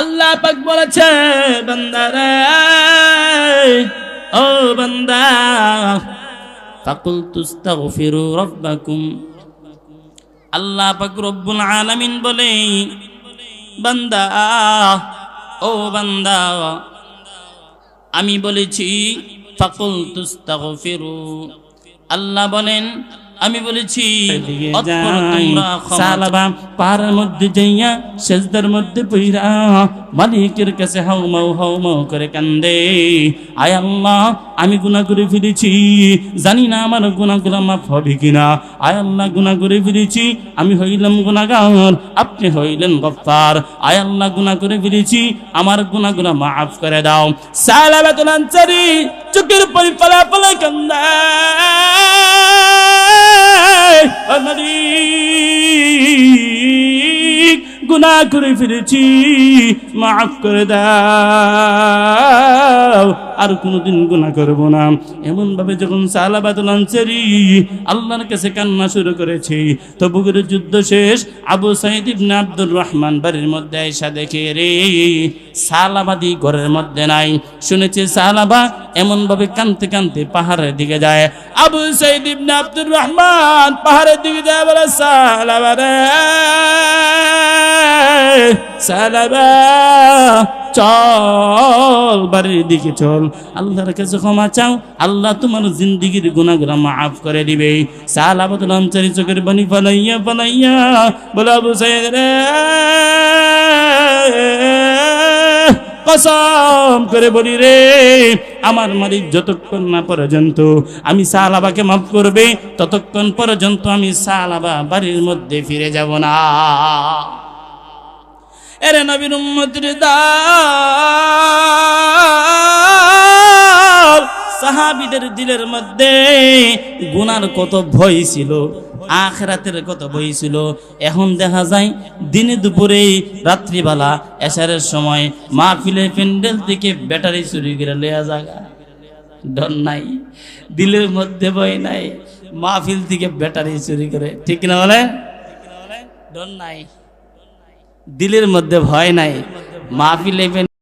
আল্লাহ পাক বলেছে, বান্দারে, ও বান্দা ফাকুল তুস্তাগফিরু রাব্বাকুম। আল্লাহ পাক রব্বুল আলামিন বলে, বান্দা, ও বান্দা, আমি বলেছি ফাকুল তুস্তাগফিরু আল্লাহ বলেন আমি বলেছি সালাবা পাহাড়ের মধ্যে যাইয়া সেজদার মধ্যে পইরা মালিকের কাছে করে কান্দে। আয় আল্লাহ আমি গুনাহ করে ফিরেছি। জানি না আমার গুনাহগুলো মাফ হবে কিনা। আয় আল্লাহ গুনাহ করে ফিরেছি। আমি হইলাম গুনাহগার আপনি হইলেন গফফার। আয় আল্লাহ গুনাহ করে ফিরেছি। আমার গুনাহগুলো মাফ করে দাও। সালাবাতুল আনসারী চোখের পরি ফলা ফলা কান্দে। গুনাহ করে ফিরেছি মাফ করে দাও, আর কোনোদিন গুনাহ করব না। এমন ভাবে যখন সালাবাতুল আনসারি আল্লাহর কাছে কান্না শুরু করেছি করেছে তবুকের যুদ্ধ শেষ, আবু সাইদ ইবনে আব্দুর রহমান বাড়ির মধ্যে আয়সা দেখে, রে, সালাবাদি ঘরের মধ্যে নাই। শুনেছে সালাবা এমন ভাবে কানতে কানতে পাহাড়ের দিকে যায়। আবু সাইদ ইবনে আব্দুর রহমান পাহাড়ের দিকে যায় বলে, সালাবা রে সালাবা চল বাড়ির দিকে চল। আল্লাহর কাছে ক্ষমা চাও, আল্লাহ তোমার জিন্দিগির গুণাগুলা মাফ করে দিবে। আনসারি চোখের বানি ফালাইয়া ফালাইয়া, বলে সাইদ রে, কসম করে বলি রে, আমার মালিক যতক্ষণ না পর্যন্ত আমি সালাবাকে মাফ করবে, ততক্ষণ পর্যন্ত আমি সালাবা বাড়ির মধ্যে ফিরে যাব না। এরে নবীর উম্মতের দাল। সাহাবিদের দিলের মধ্যে গুনার কত ভয় ছিল, আখরাতের কত ভয় ছিল। এখন দেখা যায়, দিনে দুপুরে, রাত্রিবেলা, এশারের সময়, মাহফিলে প্যান্ডেল থেকে ব্যাটারি চুরি করে লেয়া জায়গা ডর নাই, দিলের মধ্যে ভয় নাই, মাহফিল থেকে ব্যাটারি চুরি করে। ঠিক না বলে ডর নাই। দিলের মধ্যে ভয় নাই। মাহফিলে